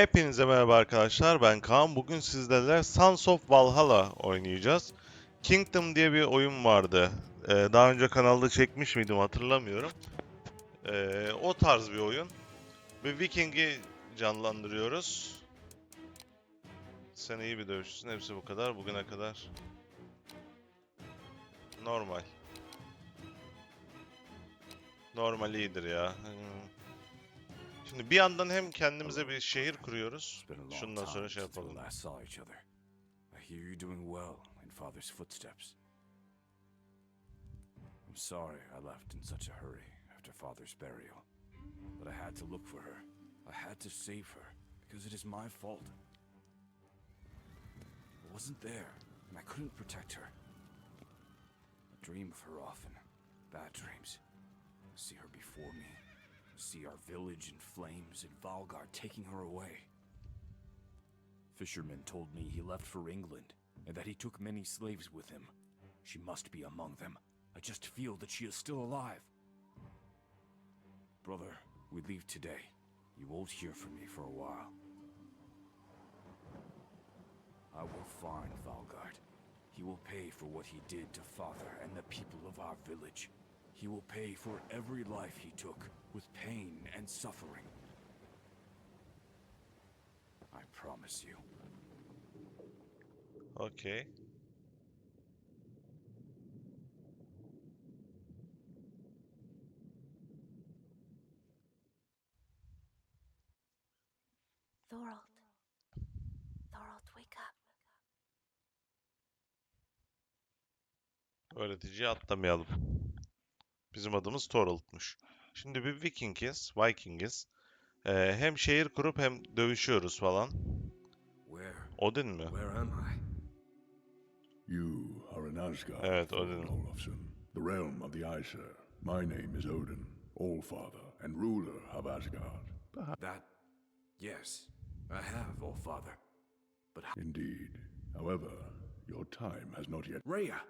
Hepinize merhaba arkadaşlar. Ben Kaan. Bugün sizlerle Sons of Valhalla oynayacağız. Kingdom diye bir oyun vardı. Ee, daha önce kanalda çekmiş miydim hatırlamıyorum. Ee, o tarz bir oyun. Bir Viking'i canlandırıyoruz. Sen iyi bir dövüşçüsün. Hepsi bu kadar. Bugüne kadar. Normal. Normal iyidir ya. Hmm. Şimdi bir yandan hem kendimize bir şehir kuruyoruz. It's been a long Şundan sonra şey yapalım. saw each other. I hear you're doing well in Father's footsteps. I'm sorry I left in such a hurry after Father's burial, but I had to look for her. I had to save her because it is my fault. I wasn't there, and I couldn't protect her. I dream of her often, bad dreams. I see her before me. See our village in flames and Valgard taking her away. Fisherman told me he left for England and that he took many slaves with him. She must be among them. I just feel that she is still alive. Brother, we leave today. You won't hear from me for a while. I will find Valgard. He will pay for what he did to Father and the people of our village. He will pay for every life he took with pain and suffering. I promise you. Okey. Thorold. Thorold, wake up. Öğreticiyi atlamayalım. Bizim adımız Thorolt'muş. Şimdi bir Vikingiz, Vikingiz. Ee, hem şehir kurup hem dövüşüyoruz falan. Where? Odin mi? Where am I? You are in Asgard, Evet, Thorvald Odin. Olafsson, the realm of the Aesir. My name is Odin, Allfather and ruler of Asgard. That. Yes, I have, oh father. But? Indeed. However, your time has not yet. Rhea!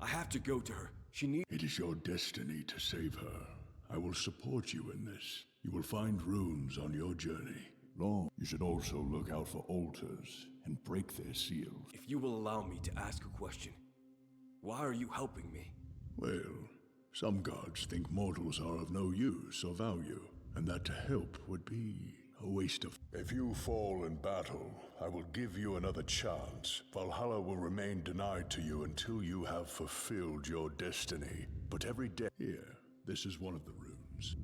I have to go to her. She needs. It is your destiny to save her. I will support you in this. You will find runes on your journey. Long. You should also look out for altars and break their seals. If you will allow me to ask a question, why are you helping me? Well, some gods think mortals are of no use or value, and that to help would be a waste of. If you fall in battle, I will give you another chance. Valhalla will remain denied to you until you have fulfilled your destiny. But every day. Here, this is one of the runes.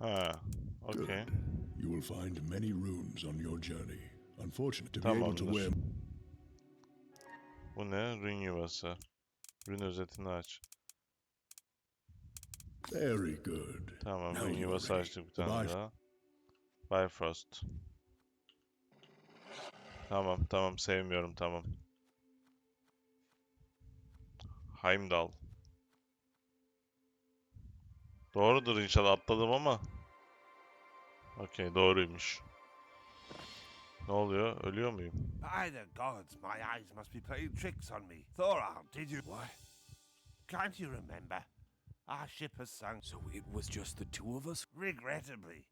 Ha, okay. Good. You will find many runes on your journey. Unfortunate to be able to wear. Bu ne? Rün yuvası. Rün özetini aç. Very good. Tamam, rün yuvası açtık bir tane Bye. daha. Bifrost. Tamam, tamam, sevmiyorum, tamam. Heimdall. Doğrudur inşallah atladım ama. Okey, doğruymuş. Ne oluyor? Ölüyor muyum? By the gods, my eyes must be playing tricks on me. Thorald, did you? What? Can't you remember? Our ship has sunk. So it was just the two of us? Regrettably,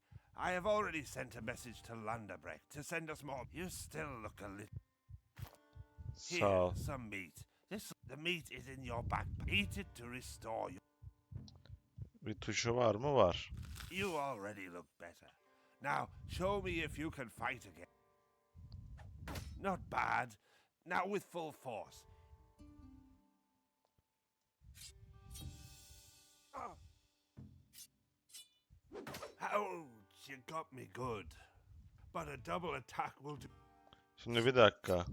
I have already sent a message to Landerbrecht to send us more. You still look a little. Here, some meat. This, the meat is in your backpack. Eat it to restore you. Bir tuşu var mı? Var. You already look better. Now, show me if you can fight again. Not bad. Now with full force. Ah. You got me good. But a double attack will do. Şimdi bir dakika.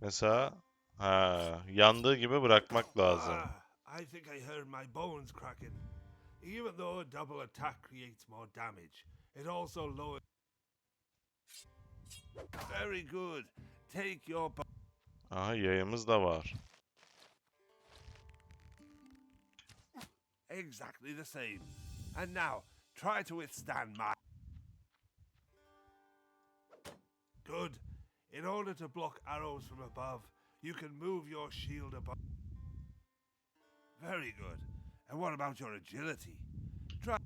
Mesela ha, yandığı gibi bırakmak lazım. Ah, I think I heard my bones cracking. Even though a double attack creates more damage, it also lowers. Very good. Take your. Aha yayımız da var. Exactly the same. And now, try to withstand my. Good. In order to block arrows from above, you can move your shield above. Very good. And what about your agility? Try.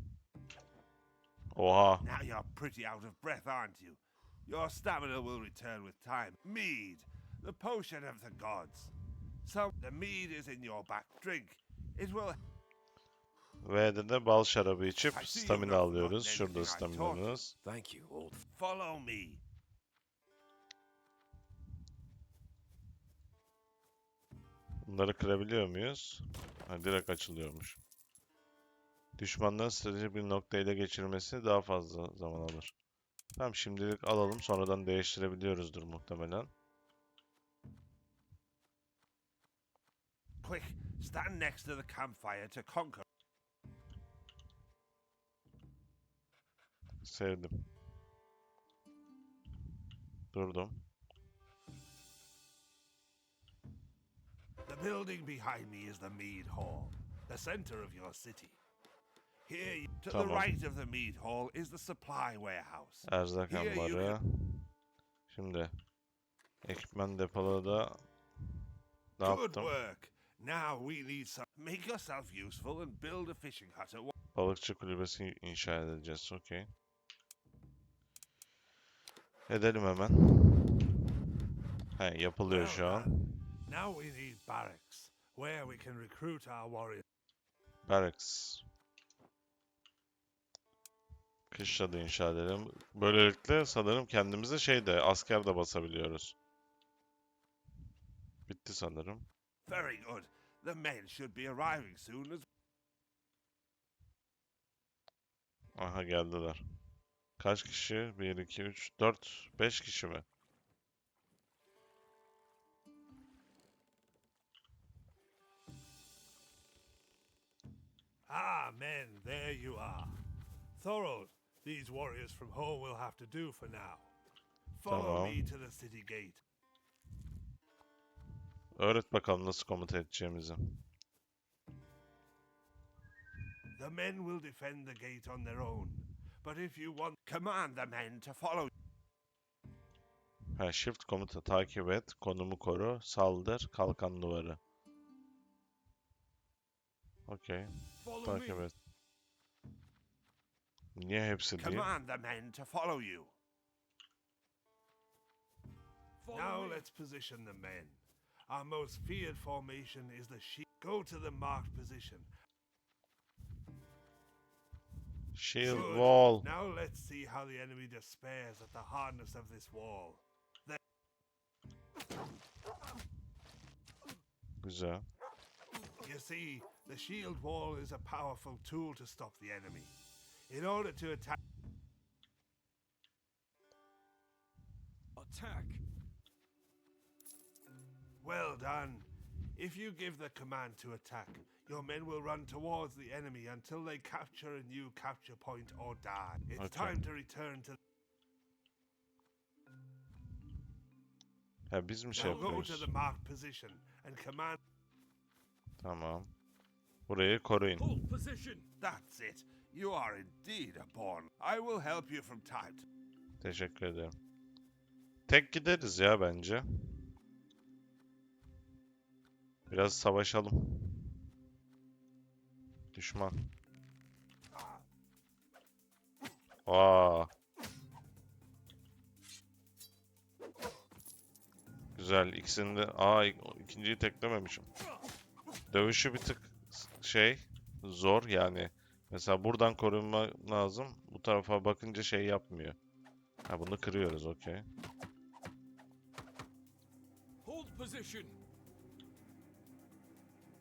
Oha. Now you're pretty out of breath, aren't you? Your stamina will return with time. Mead, the potion of the gods. So the mead is in your back. Drink. It will V'de de bal şarabı içip I stamina have forgotten alıyoruz. Şurada everything I taught you. staminanız. Thank you, old. follow me. Bunları kırabiliyor muyuz? Ha, direkt açılıyormuş. Düşmanların stratejik bir noktayı ele geçirmesi daha fazla zaman alır. Tamam şimdilik alalım. Sonradan değiştirebiliyoruzdur muhtemelen. Quick, stand next to the campfire to conquer. Sevdim. Durdum. Building behind me is the Mead Hall, the center of your city. Here, to the right of the Mead Hall is the supply warehouse. Erzak Here you ambarı. Şimdi ekipman depoda ne Good yaptım? work. Now we need some. Make yourself useful and build a fishing hut at. Balıkçı kulübesi inşa edeceğiz. Okey. Edelim hemen. He, yapılıyor şu an. Now we need barracks, where we can recruit our warriors. Barracks. Kışla da inşa edelim. Böylelikle sanırım kendimize şey de asker de basabiliyoruz. Bitti sanırım. Very good. The men should be arriving soon as Aha geldiler. Kaç kişi? 1, 2, 3, 4, 5 kişi mi? Ah, men, there you are. Thorold, these warriors from home will have to do for now. Follow me to the city gate. Öğret bakalım nasıl komuta edeceğimizi. The men will defend the gate on their own. But if you want, command the men to follow. Ha, shift komuta takip et, konumu koru, saldır, kalkan duvarı. Okey, Follow takip et. Niye hepsi değil? Command the men to follow you. Now let's position the men. Our most feared formation is the sheep. Go to the marked position. Shield Good. wall. Now let's see how the enemy despairs at the hardness of this wall. Güzel. You see, the shield wall is a powerful tool to stop the enemy. In order to attack, Attack. well done. If you give the command to attack, your men will run towards the enemy until they capture a new capture point or die. It's Okay. time to return to. Ha biz mi şey Now go to the marked position and command. Tamam. Burayı koruyun. Hold position. That's it. You are indeed a pawn. I will help you from time to Teşekkür ederim. Tek gideriz ya bence. Biraz savaşalım. Düşman. Aa. Güzel. İkisini de... Aa ik- ikinciyi teklememişim. Dövüşü bir tık şey zor yani. Mesela buradan korunma lazım. Bu tarafa bakınca şey yapmıyor. Ha bunu kırıyoruz okey. Hold position.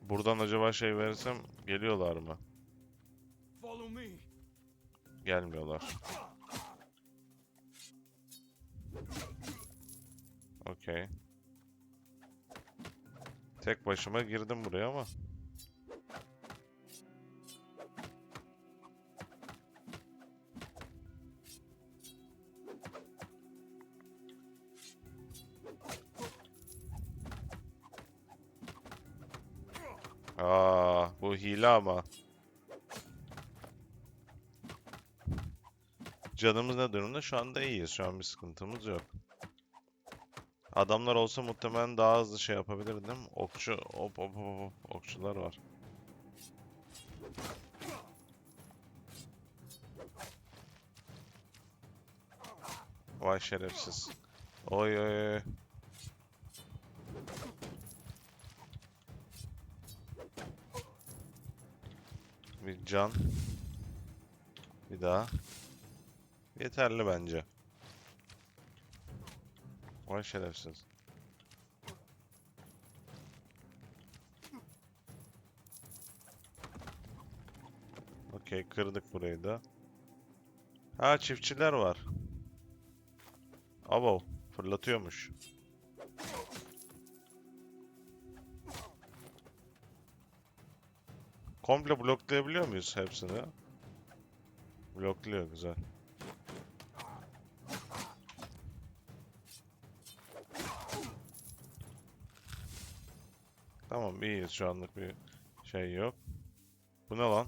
Buradan acaba şey verirsem geliyorlar mı? Follow me. Gelmiyorlar. Okey. Tek başıma girdim buraya ama. Aa, bu hile ama. Canımız ne durumda? Şu anda iyiyiz. Şu an bir sıkıntımız yok. Adamlar olsa muhtemelen daha hızlı şey yapabilirdim. Okçu, hop hop hop, hop. okçular var. Vay şerefsiz. Oy oy oy. Bir can. Bir daha. Yeterli bence. Vay şerefsiz. Okey kırdık burayı da. Ha çiftçiler var. Abo fırlatıyormuş. Komple bloklayabiliyor muyuz hepsini? Blokluyor güzel. Tamam iyiyiz şu anlık bir şey yok. Bu ne lan?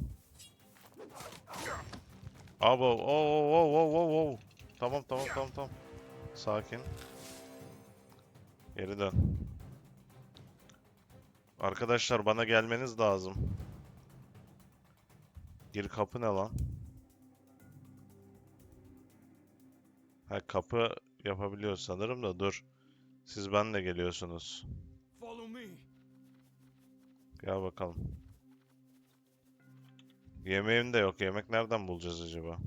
Abo, oo, oo, oo, oo, oo. Tamam, tamam, tamam, tamam. Sakin. Geri dön. Arkadaşlar bana gelmeniz lazım. Gir kapı ne lan? Ha kapı yapabiliyor sanırım da dur. Siz benle geliyorsunuz. Gel bakalım. Yemeğim de yok. Yemek nereden bulacağız acaba?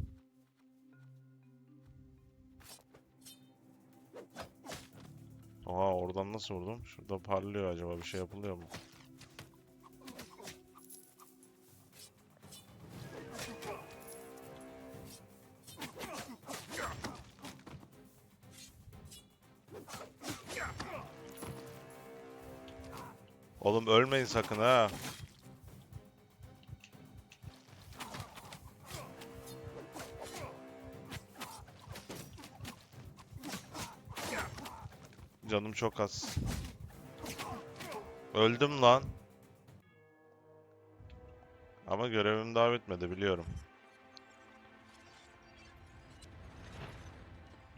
Oha oradan nasıl vurdum? Şurada parlıyor acaba. Bir şey yapılıyor mu? Oğlum ölmeyin sakın ha. Canım çok az. Öldüm lan. Ama görevim daha bitmedi biliyorum.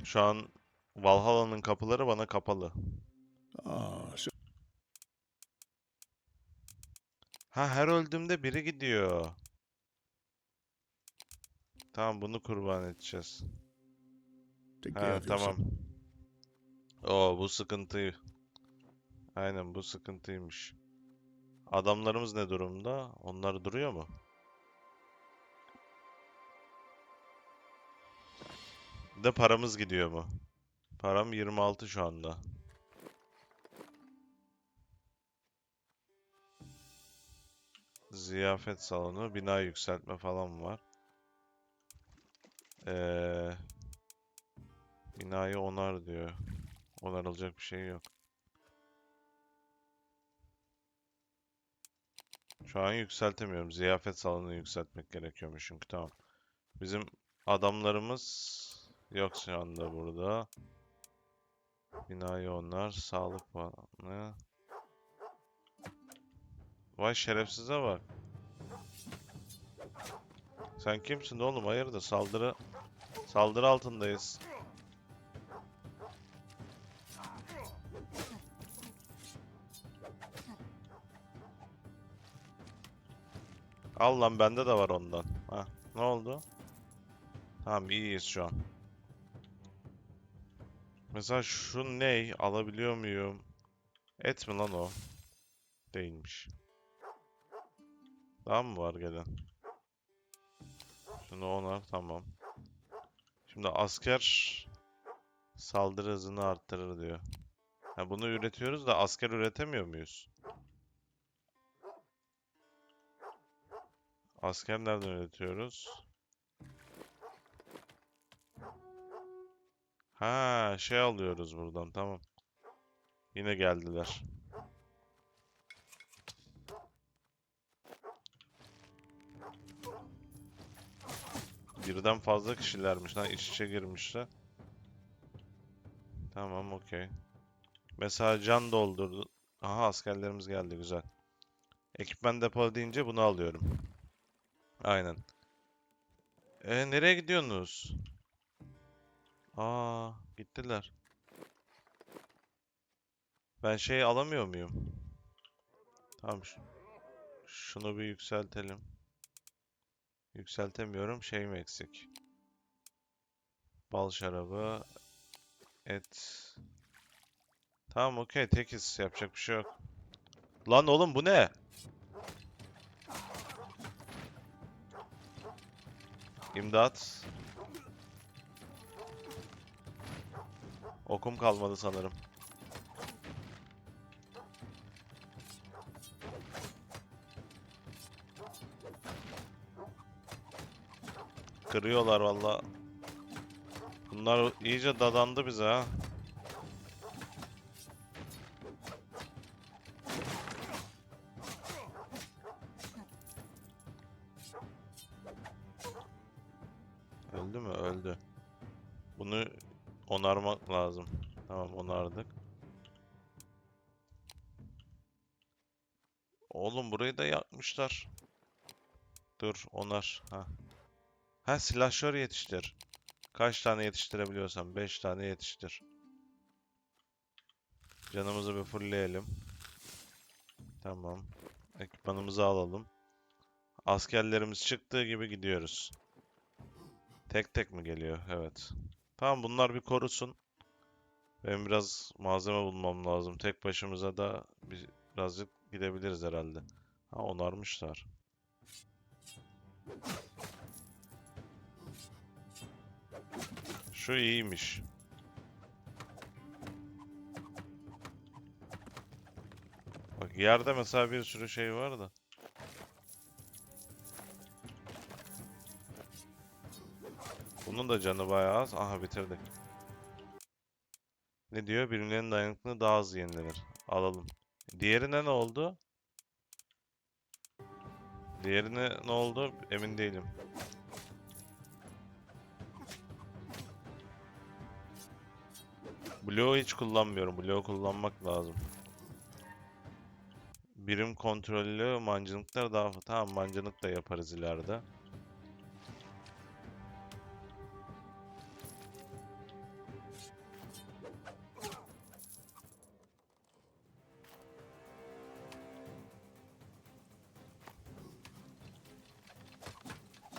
Şu an Valhalla'nın kapıları bana kapalı. Ah, so Ha her öldüğümde biri gidiyor. Tamam bunu kurban edeceğiz. Ha tamam. Oo bu sıkıntı. Aynen bu sıkıntıymış. Adamlarımız ne durumda? Onlar duruyor mu? Bir de paramız gidiyor mu? Param 26 şu anda. Ziyafet salonu, bina yükseltme falan var. Ee, binayı onar diyor. Onarılacak bir şey yok. Şu an yükseltemiyorum. Ziyafet salonunu yükseltmek gerekiyormuş çünkü tamam. Bizim adamlarımız yok şu anda burada. Binayı onlar. Sağlık bakanlığı. Vay şerefsize bak. Sen kimsin oğlum? Hayırdır? Saldırı saldırı altındayız. Al lan bende de var ondan. Ha, ne oldu? Tamam iyiyiz şu an. Mesela şu ney? Alabiliyor muyum? Et mi lan o? Değilmiş. Daha mı var gelen? Şunu onar tamam. Şimdi asker saldırı hızını arttırır diyor. Ha, bunu üretiyoruz da asker üretemiyor muyuz? Asker nereden üretiyoruz? Ha, şey alıyoruz buradan tamam. Yine geldiler. Birden fazla kişilermiş lan iç içe girmişler. Tamam okey. Mesela can doldurdu. Aha askerlerimiz geldi güzel. Ekipman depo deyince bunu alıyorum. Aynen. E nereye gidiyorsunuz? Aa gittiler. Ben şey alamıyor muyum? Tamam. şu- Şunu bir yükseltelim. Yükseltemiyorum. Şey mi eksik? Bal şarabı. Et. Tamam okey tekiz yapacak bir şey yok. Lan oğlum bu ne? İmdat. Okum kalmadı sanırım. Kırıyorlar valla. Bunlar iyice dadandı bize ha. Öldü mü? Öldü. Bunu onarmak lazım. Tamam onardık. Oğlum burayı da yakmışlar. Dur onar. Ha. Ha silahşör yetiştir. Kaç tane yetiştirebiliyorsan 5 tane yetiştir. Canımızı bir fullleyelim. Tamam. Ekipmanımızı alalım. Askerlerimiz çıktığı gibi gidiyoruz. Tek tek mi geliyor? Evet. Tamam bunlar bir korusun. Benim biraz malzeme bulmam lazım. Tek başımıza da bir- birazcık gidebiliriz herhalde. Ha onarmışlar. Şu iyiymiş. Bak yerde mesela bir sürü şey var da. Bunun da canı bayağı az. Aha bitirdik. Ne diyor? Birimlerin dayanıklılığı daha hızlı yenilenir. Alalım. Diğerine ne oldu? Diğerine ne oldu? Emin değilim. Bloğu hiç kullanmıyorum. Bloğu kullanmak lazım. Birim kontrollü mancınıklar daha... Tamam mancınık da yaparız ileride.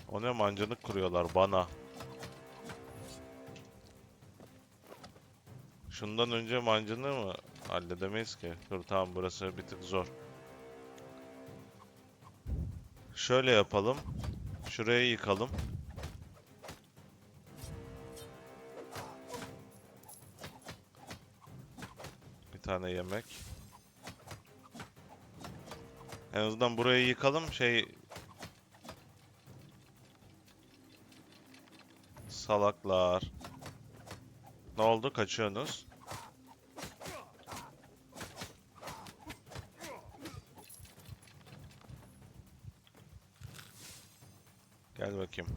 O ne mancınık kuruyorlar bana. Şundan önce mancınığı mı halledemeyiz ki? Dur tamam burası bir tık zor. Şöyle yapalım. Şurayı yıkalım. Bir tane yemek. En azından burayı yıkalım. Şey Salaklar. Ne oldu? Kaçıyorsunuz. Gel bakayım.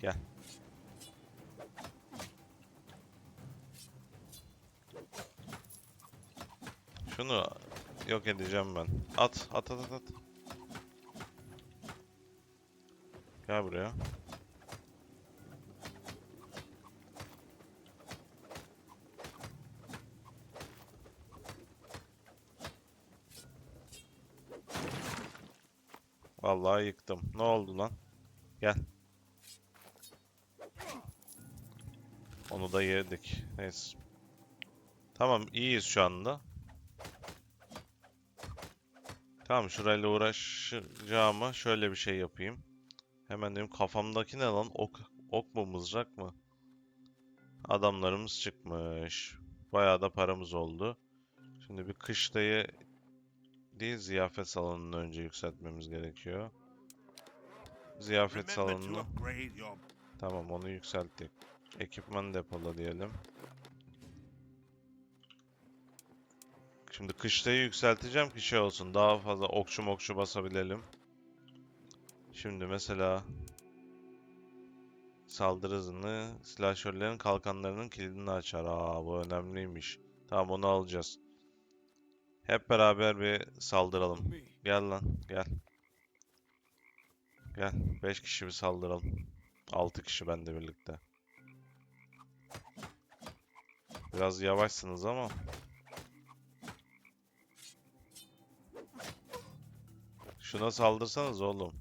Gel. Şunu yok edeceğim ben. At, at, at, at, at. Gel buraya. Vallahi yıktım. Ne oldu lan? Gel. Onu da yedik. Neyse. Tamam iyiyiz şu anda. Tamam şurayla uğraşacağıma şöyle bir şey yapayım. Hemen dedim kafamdaki ne lan? Ok, ok mu mızrak mı? Adamlarımız çıkmış. Bayağı da paramız oldu. Şimdi bir kışlayı değil ziyafet salonunu önce yükseltmemiz gerekiyor. Ziyafet salonunu tamam onu yükselttik. Ekipman depola diyelim. Şimdi kışlayı yükselteceğim ki şey olsun daha fazla okçu mokçu basabilelim. Şimdi mesela saldırı hızını silahşörlerin kalkanlarının kilidini açar. Aa bu önemliymiş. Tamam onu alacağız. Hep beraber bir saldıralım. Gel lan gel. Gel 5 kişi bir saldıralım. 6 kişi bende birlikte. Biraz yavaşsınız ama. Şuna saldırsanız oğlum.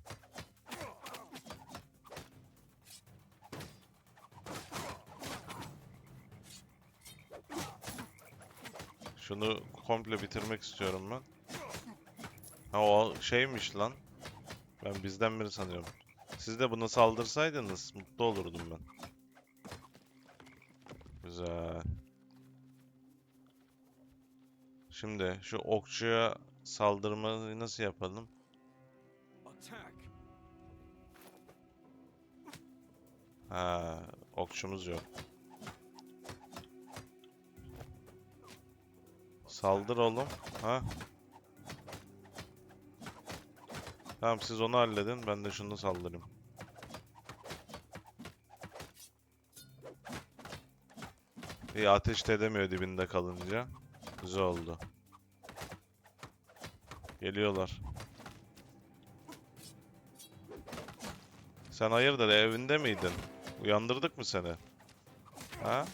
Şunu komple bitirmek istiyorum ben. Ha o şeymiş lan. Ben bizden biri sanıyorum. Siz de buna saldırsaydınız mutlu olurdum ben. Güzel. Şimdi şu okçuya saldırmayı nasıl yapalım? Attack! Ha, okçumuz yok. Saldır oğlum. Ha. Tamam siz onu halledin. Ben de şunu saldırayım. İyi ateş de edemiyor dibinde kalınca. Güzel oldu. Geliyorlar. Sen hayırdır evinde miydin? Uyandırdık mı seni? Ha?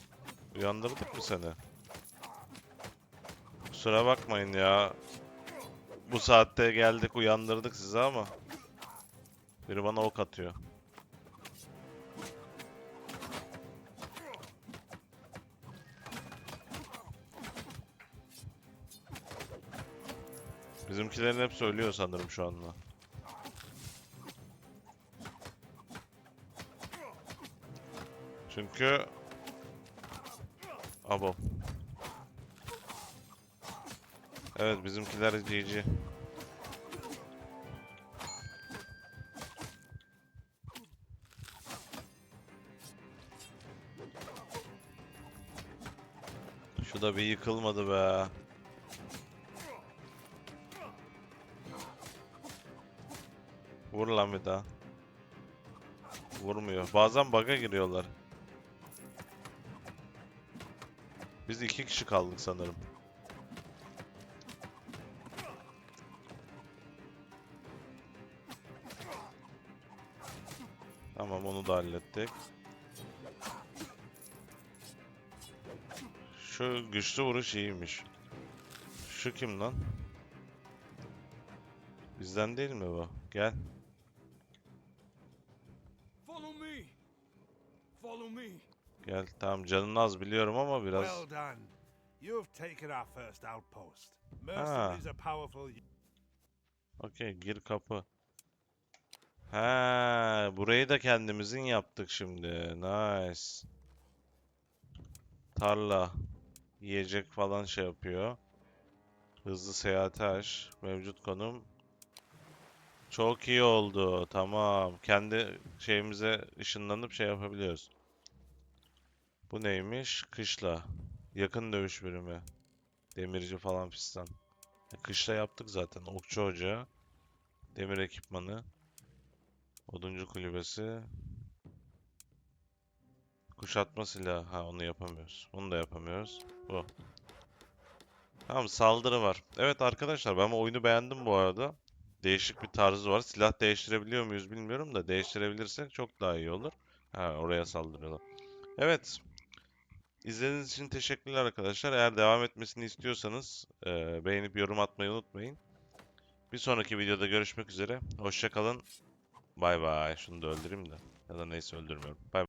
Uyandırdık mı seni? Kusura bakmayın ya. Bu saatte geldik uyandırdık sizi ama. Biri bana ok atıyor. Bizimkilerin hepsi ölüyor sanırım şu anda. Çünkü Abo. Evet bizimkiler GG. Şu da bir yıkılmadı be. Vur lan bir daha. Vurmuyor. Bazen bug'a giriyorlar. Biz iki kişi kaldık sanırım. Tamam onu da hallettik. Şu güçlü vuruş iyiymiş. Şu kim lan? Bizden değil mi bu? Gel. Gel. Tamam canın az biliyorum ama biraz... Well done. You've taken our first outpost. Ah. Mercenaries are powerful. Okey gir kapı. He, burayı da kendimizin yaptık şimdi. Nice. Tarla. Yiyecek falan şey yapıyor. Hızlı seyahat aş. Mevcut konum. Çok iyi oldu. Tamam. Kendi şeyimize ışınlanıp şey yapabiliyoruz. Bu neymiş? Kışla. Yakın dövüş birimi. Demirci falan fistan. E, Kışla yaptık zaten. Okçu ocağı. Demir ekipmanı. Oduncu kulübesi. Kuşatma silahı. Ha onu yapamıyoruz. Onu da yapamıyoruz. Bu. Tamam saldırı var. Evet arkadaşlar ben bu oyunu beğendim bu arada. Değişik bir tarzı var. Silah değiştirebiliyor muyuz bilmiyorum da değiştirebilirsek çok daha iyi olur. Ha oraya saldırıyorlar. Evet. İzlediğiniz için teşekkürler arkadaşlar. Eğer devam etmesini istiyorsanız eee, beğenip yorum atmayı unutmayın. Bir sonraki videoda görüşmek üzere. Hoşça kalın. Bay bay. Şunu da öldüreyim de. Ya da neyse öldürmüyorum. Bay